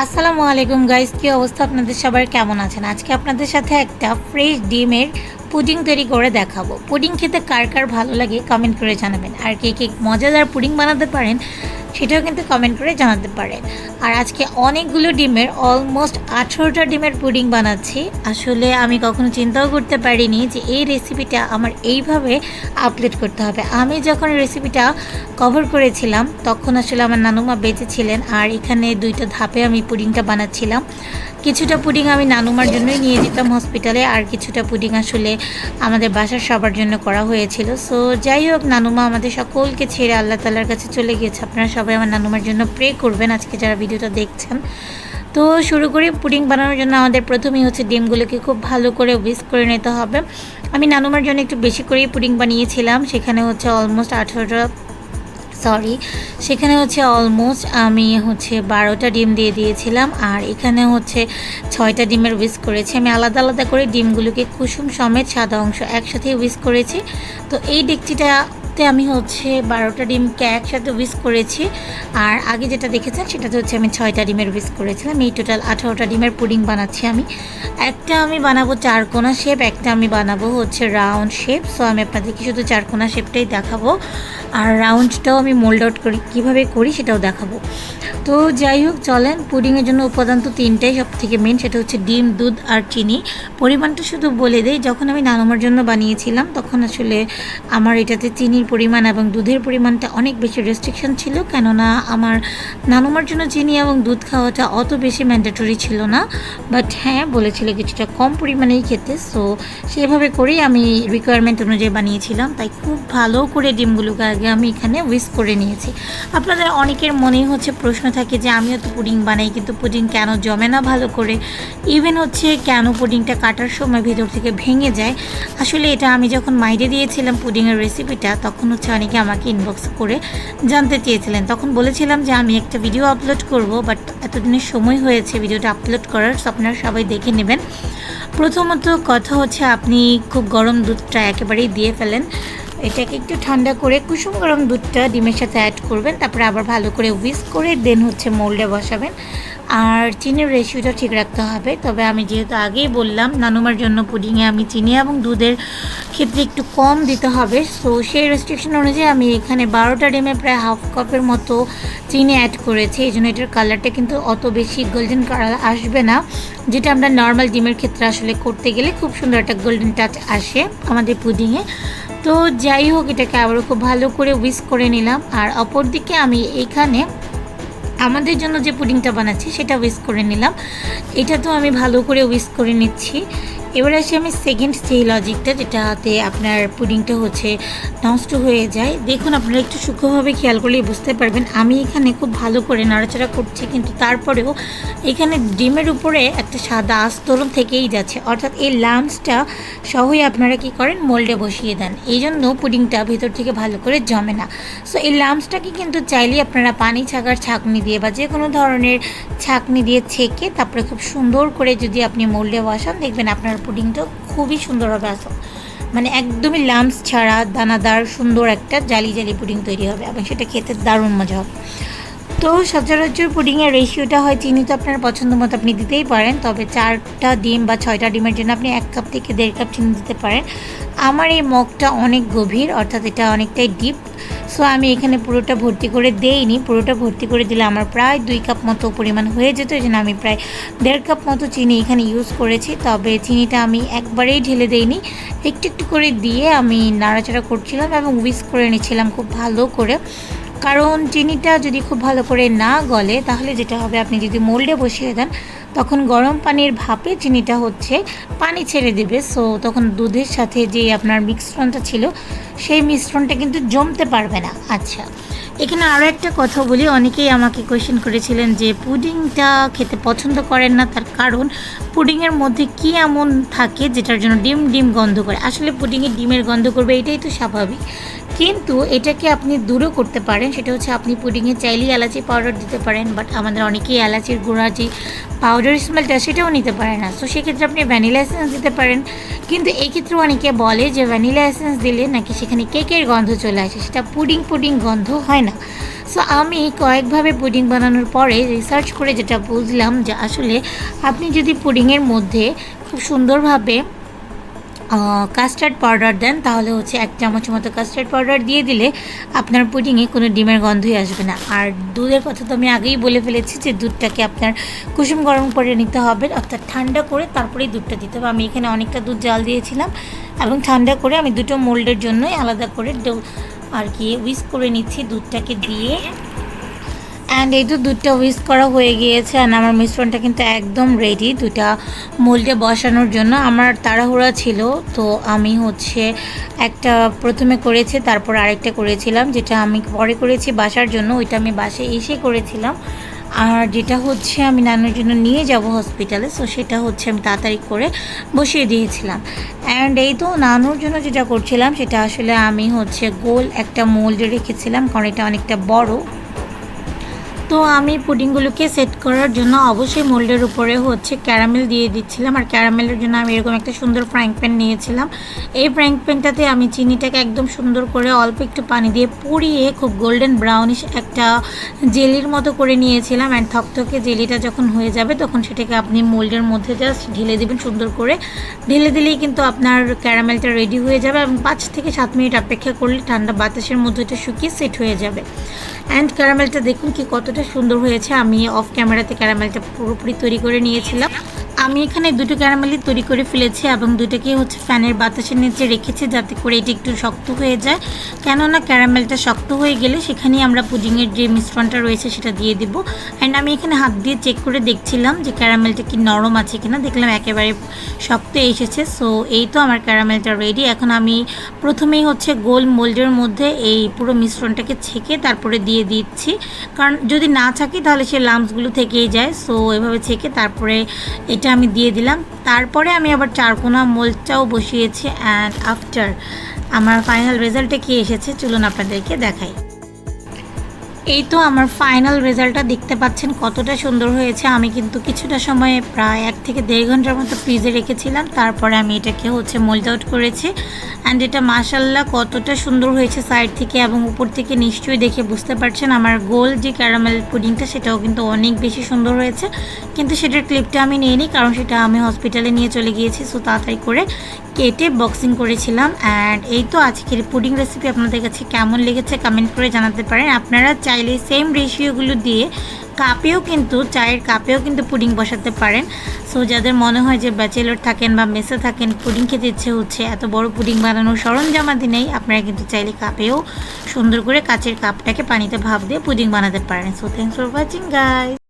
আসসালামু আলাইকুম গাইস, কী অবস্থা আপনাদের সবাই কেমন আছেন? আজকে আপনাদের সাথে একটা ফ্রেশ ডিমের পুডিং তৈরি করে দেখাবো। পুডিং খেতে কার কার ভালো লাগে কমেন্ট করে জানাবেন। আর কে কে মজাদার পুডিং বানাতে পারেন সেটাও কিন্তু কমেন্ট করে জানাতে পারেন। আর আজকে অনেকগুলো ডিমের অলমোস্ট আঠেরোটা ডিমের পুডিং বানাচ্ছি। আসলে আমি কখনো চিন্তাও করতে পারিনি যে এই রেসিপিটা আমার এইভাবে আপলোড করতে হবে। আমি যখন রেসিপিটা কভার করেছিলাম, তখন আসলে আমার নানুমা বেঁচে ছিলেন আর এখানে দুইটা ধাপে আমি পুডিংটা বানাচ্ছিলাম। কিছুটা পুডিং আমি নানুমার জন্যই নিয়ে যেতাম হসপিটালে আর কিছুটা পুডিং আসলে আমাদের বাসার সবার জন্য করা হয়েছিল। সো যাই হোক, নানুমা আমাদের সকলকে ছেড়ে আল্লাহ তালার কাছে চলে গিয়েছে। আপনারা সবাই আমার নানুমার জন্য প্রে করবেন, আজকে যারা ভিডিওটা দেখছেন। তো শুরু করি, পুডিং বানানোর জন্য আমাদের প্রথমেই হচ্ছে ডিমগুলোকে খুব ভালো করে উইস্ক করে নিতে হবে। আমি নানুমার জন্য একটু বেশি করেই পুডিং বানিয়েছিলাম, সেখানে হচ্ছে অলমোস্ট আঠেরোটা সরি সেখানে হচ্ছে অলমোস্ট আমি হচ্ছে বারোটা ডিম দিয়ে দিয়েছিলাম, আর এখানে হচ্ছে ছয়টা ডিমের উইস করেছি। আমি আলাদা আলাদা করে ডিমগুলোকে কুসুম সমেত সাদা অংশ একসাথে উইস করেছি। তো এই ডেকচিটাতে আমি হচ্ছে বারোটা ডিমকে একসাথে উইস করেছি। আর আগে যেটা দেখেছেন সেটাতে হচ্ছে আমি ছয়টা ডিমের উইস করেছিলাম। এই টোটাল আঠারোটা ডিমের পুডিং বানাচ্ছি আমি। একটা আমি বানাবো চারকোনা শেপ একটা আমি বানাবো হচ্ছে রাউন্ড শেপ সো আমি আপনাদেরকে শুধু চারকোনা শেপটাই দেখাবো। আর রাউন্ডটাও আমি মোল্ড আউট করি, কীভাবে করি সেটাও দেখাবো। তো যাই হোক, চলেন। পুডিংয়ের জন্য উপাদান তো তিনটাই সব থেকে মেন সেটা হচ্ছে ডিম, দুধ আর চিনি। পরিমাণটা শুধু বলে দেই, যখন আমি নানমার জন্য বানিয়েছিলাম, তখন আসলে আমার এটাতে চিনির পরিমাণ এবং দুধের পরিমাণটা অনেক বেশি রেস্ট্রিকশন ছিল, কেননা আমার নানুমার জন্য চিনি এবং দুধ খাওয়াটা অত বেশি ম্যান্ডেটরি ছিল না। বাট হ্যাঁ বলেছিল কিছুটা কম পরিমাণেই খেতে সো সেভাবে করেই আমি রিকোয়ারমেন্ট অনুযায়ী বানিয়েছিলাম। তাই খুব ভালো করে ডিমগুলোকে আগে আমি এখানে উইস করে নিয়েছি। আপনাদের অনেকের মনেই হচ্ছে প্রশ্ন থাকে যে, আমিও তো পুডিং বানাই, কিন্তু পুডিং কেন জমে না ভালো করে? ইভেন হচ্ছে কেন পুডিংটা কাটার সময় ভেতর থেকে ভেঙে যায়? আসলে এটা আমি যখন মাইডে দিয়েছিলাম পুডিংয়ের রেসিপিটা তখন হচ্ছে অনেকে আমাকে ইনবক্স করে জানতে চেয়েছিলেন। তখন বলেছিলাম যে, আমি একটা ভিডিও আপলোড করব বাট এতদিনের সময় হয়েছে ভিডিওটা আপলোড করার সো আপনারা সবাই দেখে নেবেন। প্রথমত কথা হচ্ছে, আপনি খুব গরম দুধটা একেবারেই দিয়ে ফেলেন। এটাকে একটু ঠান্ডা করে কুসুম গরম দুধটা ডিমের সাথে অ্যাড করবেন, তারপরে আবার ভালো করে উইস্ক করে দেন হচ্ছে মোল্ডে বসাবেন। আর চিনির রেশিওটা ঠিক রাখতে হবে, তবে আমি যেহেতু আগেই বললাম নানুমার জন্য পুডিংয়ে আমি চিনি এবং দুধের ক্ষেত্রে একটু কম দিতে হবে সো সেই রেস্ট্রিকশন অনুযায়ী আমি এখানে বারোটা ডিমে প্রায় হাফ কাপের মতো চিনি অ্যাড করেছি, এই জন্য এটার কালারটা কিন্তু অত বেশি গোল্ডেন কালার আসবে না, যেটা আমরা নর্মাল ডিমের ক্ষেত্রে আসলে করতে গেলে খুব সুন্দর একটা গোল্ডেন টাচ আসে আমাদের পুডিংয়ে তো যাই হোক, এটাকে আবার খুব ভালো করে উইস করে নিলাম। আর অপরদিকে আমি এখানে আমাদের জন্য যে পুডিংটা বানাচ্ছি, সেটা উইস করে নিলাম। এটা তো আমি ভালো করে উইস করে নিচ্ছি। এবার আসি আমি সেকেন্ড যে লজিকটা যেটাতে আপনার পুডিংটা হচ্ছে নষ্ট হয়ে যায়। দেখুন, আপনারা একটু সূক্ষ্মভাবে খেয়াল করলেই বুঝতে পারবেন, আমি এখানে খুব ভালো করে নাড়াচাড়া করছি, কিন্তু তারপরেও এখানে ডিমের উপরে একটা সাদা আস্তরণ থেকেই যাচ্ছে। অর্থাৎ এই লামসটা সহই আপনারা কি করেন মোল্ডে বসিয়ে দেন। এই জন্য পুডিংটা ভেতর থেকে ভালো করে জমে না। সো এই লামসটাকে কিন্তু চাইলেই আপনারা পানি ছাকার ছাঁকনি দিয়ে বা যে কোনো ধরনের ছাঁকনি দিয়ে ছেঁকে তারপরে খুব সুন্দর করে যদি আপনি মোল্ডে বসান, দেখবেন আপনার পুডিংটা খুবই সুন্দর হবে। আসল মানে একদমই লামস ছাড়া দানাদার সুন্দর একটা জালি জালি পুডিং তৈরি হবে এবং সেটা খেতে দারুণ মজা হবে। তো সচরাচর পুডিংয়ের রেশিওটা হয় চিনি তো আপনার পছন্দ মতো আপনি দিতেই পারেন, তবে চারটা ডিম বা ছয়টা ডিমের জন্য আপনি এক কাপ থেকে দেড় কাপ চিনি দিতে পারেন। আমার এই মগটা অনেক গভীর, অর্থাৎ এটা অনেকটাই ডিপ সো আমি এখানে পুরোটা ভর্তি করে দেইনি। পুরোটা ভর্তি করে দিলে আমার প্রায় দুই কাপ মতো পরিমাণ হয়ে যেত, এই জন্য আমি প্রায় দেড় কাপ মতো চিনি এখানে ইউজ করেছি। তবে চিনিটা আমি একবারেই ঢেলে দেইনি। একটু একটু করে দিয়ে আমি নাড়াচাড়া করছিলাম এবং উইস করে নিচ্ছিলাম খুব ভালো করে। কারণ চিনিটা যদি খুব ভালো করে না গলে, তাহলে যেটা হবে, আপনি যদি মোল্ডে বসিয়ে দেন, তখন গরম পানির ভাপে চিনিটা হচ্ছে পানি ছেড়ে দেবে। সো তখন দুধের সাথে যে আপনার মিশ্রণটা ছিল, সেই মিশ্রণটা কিন্তু জমতে পারবে না। আচ্ছা এখানে আরও একটা কথা বলি। অনেকেই আমাকে কোয়েশ্চেন করেছিলেন যে, পুডিংটা খেতে পছন্দ করেন না? তার কারণ, পুডিংয়ের মধ্যে কি এমন থাকে, যেটার জন্য ডিম ডিম গন্ধ করে? আসলে পুডিংয়ে ডিমের গন্ধ করবে, এটাই তো স্বাভাবিক। কিন্তু এটাকে আপনি দূরও করতে পারেন। সেটা হচ্ছে আপনি পুডিংয়ে চাইলেই এলাচি পাউডার দিতে পারেন বাট আমাদের অনেকেই এলাচির গুঁড়া যে পাউডার স্মেলটা সেটাও নিতে পারে না। তো সেক্ষেত্রে আপনি ভ্যানিলা এসেন্স দিতে পারেন। কিন্তু এই ক্ষেত্রে অনেকে বলে যে ভ্যানিলা এসেন্স দিলে নাকি সেখানে কেকের গন্ধ চলে আসে। সেটা পুডিং পুডিং গন্ধ হয় না। সো আমি কয়েকভাবে পুডিং বানানোর পরে রিসার্চ করে যেটা বুঝলাম যে আসলে আপনি যদি পুডিংয়ের মধ্যে খুব সুন্দরভাবে কাস্টার্ড পাউডার দেন, তাহলে হচ্ছে এক চামচ মতো কাস্টার্ড পাউডার দিয়ে দিলে আপনার পুডিংয়ে কোনো ডিমের গন্ধই আসবে না। আর দুধের কথা তো আমি আগেই বলে ফেলেছি যে দুধটাকে আপনার কুসুম গরম করে নিতে হবে, অর্থাৎ ঠান্ডা করে তারপরেই দুধটা দিতে হবে। আমি এখানে অনেকটা দুধ জাল দিয়েছিলাম এবং ঠান্ডা করে আমি দুটো মোল্ডের জন্যই আলাদা করে আর কি উইস্ক করে নিচ্ছি দুধটাকে দিয়ে। অ্যান্ড এই তো দুধটা উইস করা হয়ে গিয়েছে অ্যান্ড আমার মিশ্রণটা কিন্তু একদম রেডি দুটা মোল্ডে বসানোর জন্য। আমার তাড়াহুড়া ছিল, তো আমি হচ্ছে একটা প্রথমে করেছি, তারপর আরেকটা করেছিলাম, যেটা আমি পরে করেছি বাসার জন্য, ওইটা আমি বাসে এসে করেছিলাম। আর যেটা হচ্ছে আমি নানুর জন্য নিয়ে যাব হসপিটালে সো সেটা হচ্ছে আমি তাড়াতাড়ি করে বসিয়ে দিয়েছিলাম। অ্যান্ড এই তো নানুর জন্য যেটা করছিলাম, সেটা আসলে আমি হচ্ছে গোল একটা মোল্ডে রেখেছিলাম, কারণ এটা অনেকটা বড়। তো আমি পুডিংগুলোকে সেট করার জন্য অবশ্যই মোল্ডের উপরে হচ্ছে ক্যারামেল দিয়ে দিচ্ছিলাম। আর ক্যারামেলের জন্য আমি এরকম একটা সুন্দর ফ্রাইং প্যান নিয়েছিলাম। এই ফ্রাইং প্যানটাতে আমি চিনিটাকে একদম সুন্দর করে অল্প একটু পানি দিয়ে পুড়িয়ে খুব গোল্ডেন ব্রাউনিশ একটা জেলির মতো করে নিয়েছিলাম। অ্যান্ড থকথকে জেলিটা যখন হয়ে যাবে তখন সেটাকে আপনি মোল্ডের মধ্যে জাস্ট ঢেলে দেবেন সুন্দর করে। ঢেলে দিলেই কিন্তু আপনার ক্যারামেলটা রেডি হয়ে যাবে এবং পাঁচ থেকে সাত মিনিট অপেক্ষা করলে ঠান্ডা বাতাসের মধ্যে এটা শুকিয়ে সেট হয়ে যাবে। অ্যান্ড ক্যারামেলটা দেখুন কি কতটা সুন্দর হয়েছে। আমি অফ ক্যামেরাতে ক্যারামেলটা পুরোপুরি তৈরি করে নিয়েছিলাম। আমি এখানে দুটো ক্যারামেলই তৈরি করে ফেলেছি এবং দুটোকে হচ্ছে ফ্যানের বাতাসের নিচে রেখেছি যাতে করে এটি একটু শক্ত হয়ে যায়। কেননা ক্যারামেলটা শক্ত হয়ে গেলে সেখানেই আমরা পুডিংয়ের যে মিশ্রণটা রয়েছে সেটা দিয়ে দিব। অ্যান্ড আমি এখানে হাত দিয়ে চেক করে দেখছিলাম যে ক্যারামেলটা কি নরম আছে কিনা। দেখলাম একেবারে শক্ত এসেছে সো এই তো আমার ক্যারামেলটা রেডি এখন আমি প্রথমেই হচ্ছে গোল মোল্ডের মধ্যে এই পুরো মিশ্রণটাকে ছেঁকে তারপরে দিয়ে দিচ্ছি। কারণ যদি না ছাকি তাহলে সে লাম্পসগুলো থেকেই যায় সো এভাবে ছেঁকে তারপরে এটা আমি দিয়ে দিলাম। তারপরে আমি আবার চারকোনা মোলটাও বসিয়েছি অ্যান্ড আফটার আমার ফাইনাল রেজাল্টে কী এসেছে, চলুন আপনাদেরকে দেখাই। এই তো আমার ফাইনাল রেজাল্টটা দেখতে পাচ্ছেন কতটা সুন্দর হয়েছে। আমি কিন্তু কিছুটা সময় প্রায় এক থেকে দেড় ঘণ্টার মতো ফ্রিজে রেখেছিলাম। তারপরে আমি এটাকে হচ্ছে মোল্ড আউট করেছি। অ্যান্ড এটা মাসাল্লাহ কতটা সুন্দর হয়েছে সাইড থেকে এবং উপর থেকে নিশ্চয়ই দেখে বুঝতে পারছেন। আমার গোল যে ক্যারামেল পুডিংটা সেটাও কিন্তু অনেক বেশি সুন্দর হয়েছে। কিন্তু সেটার ক্লিপটা আমি নিয়ে নিই কারণ সেটা আমি হসপিটালে নিয়ে চলে গিয়েছি সো তাড়াতাড়ি করে কেটে বক্সিং করেছিলাম অ্যান্ড এই তো আজকের পুডিং রেসিপি আপনাদের কাছে কেমন লেগেছে কমেন্ট করে জানাতে পারেন। আপনারা চাইলে সেম রেশিওগুলো দিয়ে কাপেও কিন্তু, চায়ের কাপেও কিন্তু পুডিং বসাতে পারেন। সো যাদের মনে হয় যে ব্যাচেলর থাকেন বা মেসে থাকেন পুডিং খেতে ইচ্ছে হচ্ছে, এত বড় পুডিং বানানোর সরঞ্জামাদি নেই, আপনারা কিন্তু চাইলে কাপেও সুন্দর করে কাচের কাপটাকে পানিতে ভাপ দিয়ে পুডিং বানাতে পারেন। So thanks for watching guys